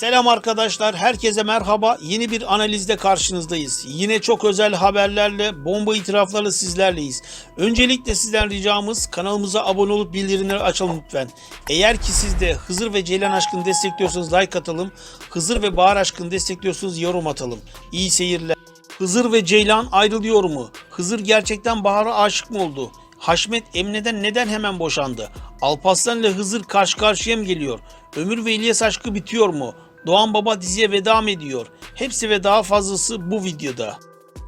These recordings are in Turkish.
Selam arkadaşlar, herkese merhaba. Yeni bir analizde karşınızdayız. Yine çok özel haberlerle, bomba itiraflarla sizlerleyiz. Öncelikle sizden ricamız kanalımıza abone olup bildirimleri açalım lütfen. Eğer ki siz de Hızır ve Ceylan aşkını destekliyorsanız like atalım. Hızır ve Bahar aşkını destekliyorsanız yorum atalım. İyi seyirler. Hızır ve Ceylan ayrılıyor mu? Hızır gerçekten Bahar'a aşık mı oldu? Haşmet Emine'den neden hemen boşandı? Alparslan ile Hızır karşı karşıya mı geliyor? Ömür ve İlyas aşkı bitiyor mu? Doğan Baba diziye veda mı ediyor? Hepsi ve daha fazlası bu videoda.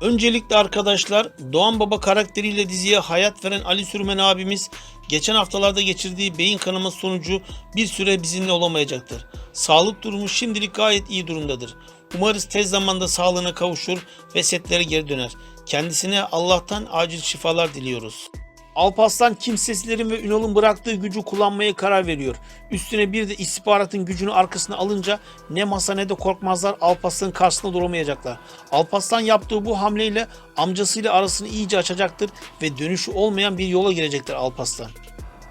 Öncelikle arkadaşlar Doğan Baba karakteriyle diziye hayat veren Ali Sürmen abimiz geçen haftalarda geçirdiği beyin kanaması sonucu bir süre bizimle olamayacaktır. Sağlık durumu şimdilik gayet iyi durumdadır. Umarız tez zamanda sağlığına kavuşur ve setlere geri döner. Kendisine Allah'tan acil şifalar diliyoruz. Alparslan kimsesizlerin ve Ünal'ın bıraktığı gücü kullanmaya karar veriyor. Üstüne bir de istihbaratın gücünü arkasına alınca ne masa ne de korkmazlar Alparslan'ın karşısında duramayacaklar. Alparslan yaptığı bu hamleyle amcasıyla arasını iyice açacaktır ve dönüşü olmayan bir yola girecektir Alparslan.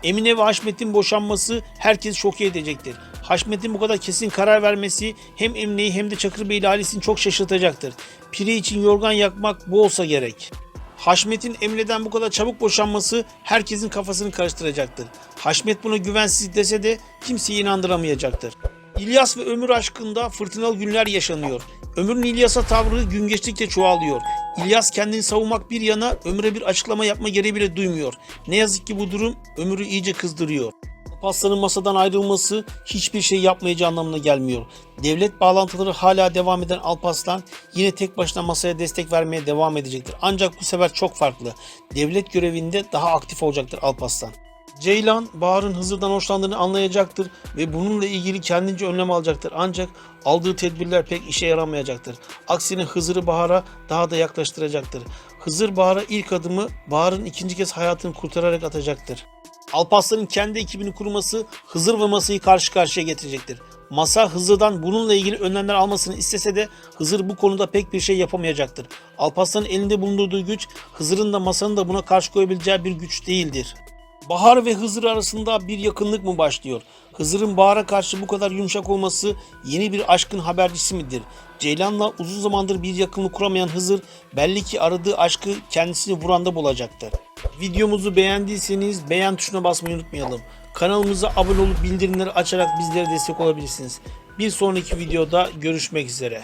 Emine ve Haşmet'in boşanması herkesi şok edecektir. Haşmet'in bu kadar kesin karar vermesi hem Emine'yi hem de Çakır Bey ile ailesini çok şaşırtacaktır. Piri için yorgan yakmak bu olsa gerek. Haşmet'in Emine'den bu kadar çabuk boşanması herkesin kafasını karıştıracaktır. Haşmet buna güvensiz dese de kimseyi inandıramayacaktır. İlyas ve Ömür aşkında fırtınalı günler yaşanıyor. Ömür'ün İlyas'a tavrı gün geçtikçe çoğalıyor. İlyas kendini savunmak bir yana Ömür'e bir açıklama yapma gereği bile duymuyor. Ne yazık ki bu durum Ömür'ü iyice kızdırıyor. Alparslan'ın masadan ayrılması hiçbir şey yapmayacağı anlamına gelmiyor. Devlet bağlantıları hala devam eden Alparslan yine tek başına masaya destek vermeye devam edecektir. Ancak bu sefer çok farklı. Devlet görevinde daha aktif olacaktır Alparslan. Ceylan, Bahar'ın Hızır'dan hoşlandığını anlayacaktır ve bununla ilgili kendince önlem alacaktır. Ancak aldığı tedbirler pek işe yaramayacaktır. Aksine Hızır'ı Bahar'a daha da yaklaştıracaktır. Hızır Bahar'a ilk adımı Bahar'ın ikinci kez hayatını kurtararak atacaktır. Alparslan'ın kendi ekibini kurması Hızır ve Masa'yı karşı karşıya getirecektir. Masa Hızır'dan bununla ilgili önlemler almasını istese de Hızır bu konuda pek bir şey yapamayacaktır. Alparslan'ın elinde bulundurduğu güç Hızır'ın da Masa'nın da buna karşı koyabileceği bir güç değildir. Bahar ve Hızır arasında bir yakınlık mı başlıyor? Hızır'ın Bahar'a karşı bu kadar yumuşak olması yeni bir aşkın habercisi midir? Ceylan'la uzun zamandır bir yakınlık kuramayan Hızır belli ki aradığı aşkı kendisini vuranda bulacaktır. Videomuzu beğendiyseniz beğen tuşuna basmayı unutmayalım. Kanalımıza abone olup bildirimleri açarak bizlere destek olabilirsiniz. Bir sonraki videoda görüşmek üzere.